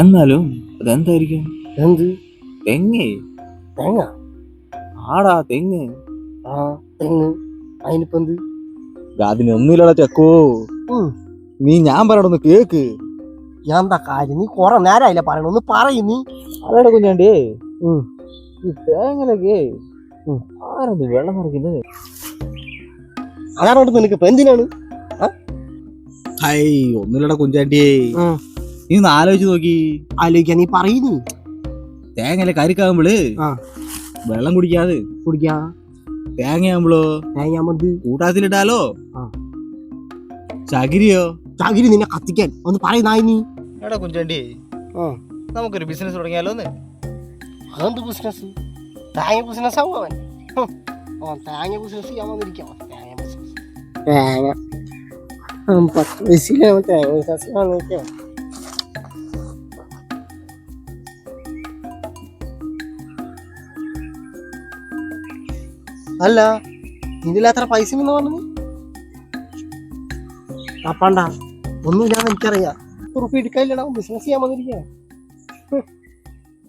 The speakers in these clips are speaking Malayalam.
എന്നാലും അതെന്തായിരിക്കും? എന്ത്? തെങ്ങ്. തേങ്ങ? ആടാ തെങ്ങ്. ആ തെങ്ങ്. അതിനിപ്പോ എന്ത്? അതിനൊന്നുമില്ലടാ ചെക്കോ. നീ ഞാൻ പറയണൊന്ന് കേക്ക്. എന്താ കാര്യം? നീ കൊറേ നേരമായില്ല പറയണ ഒന്ന് പറയും നീ. അല്ലടാ കുഞ്ഞാണ്ടി. ഈ തേങ്ങലൊക്കെ. ആരത് വെള്ളം നിറയ്ക്കുന്നത്? അതാണ് നിനക്ക് ഇപ്പൊ എന്തിനാണ്? ഹൈ ഒന്നുമില്ലടാ കുഞ്ചാണ്ടിയേ. നീ ഒന്ന് ആലോചിച്ച് നോക്കി. ആലോചിക്കാൻ നീ പറയുന്നു തേങ്ങയിലെ കരിക്കാകുമ്പോൾ ആ. വെള്ളം കുടിക്കാതെ. കുടിക്കാ. തേങ്ങയാകുമ്പോളോ തേങ്ങ മന്ത് കൂട്ടാത്തിലിട്ടാലോ. ചകിരിയോ? ചകിരി നിന്നെ കത്തിക്കാൻ. ഒന്ന് പറയുന്നായി നീ. എടാ കുഞ്ചാണ്ടി ആ. നമുക്കൊരു ബിസിനസ് തുടങ്ങിയാലോ ഒന്ന്? അതെന്ത് ബിസിനസ് തേങ്ങ ബിസിനസ് ആവും അവൻ? ഓ തേങ്ങ ബിസിനസ് ചെയ്യാൻ വന്നിരിക്കാം. തേങ്ങ ബിസിനസ് തേങ്ങ. പത്ത് വയസ്സിലാണ് തേങ്ങ ബിസിനസ് വന്നിരിക്കാം. അല്ല ഇതിൽ അത്ര പൈസ എന്ന് പറഞ്ഞു അപ്പണ്ട ഒന്നുമില്ലാന്ന് എനിക്കറിയാം. ഉറുപ്പ് എടുക്കാനില്ലടാ ബിസിനസ് ചെയ്യാൻ വന്നിരിക്കാം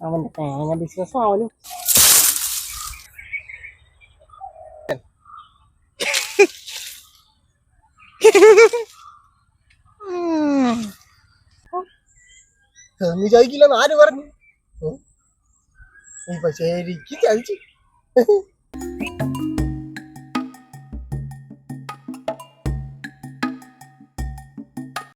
അവന്റെ തേങ്ങ ബിസിനസ് അവനും നീ ചോദിക്കില്ലെന്ന് ആര് പറഞ്ഞു? ഇപ്പൊ ശരിക്കും ചതിച്ചു